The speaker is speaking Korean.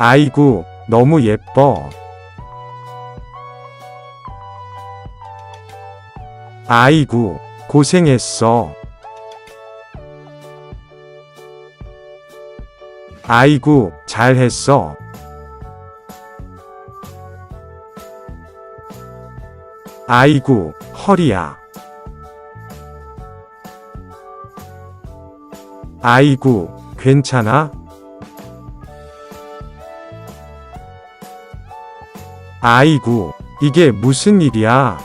아이고, 너무 예뻐. 아이고, 고생했어. 아이고, 잘했어. 아이고, 허리야. 아이고, 괜찮아? 아이고, 이게 무슨 일이야?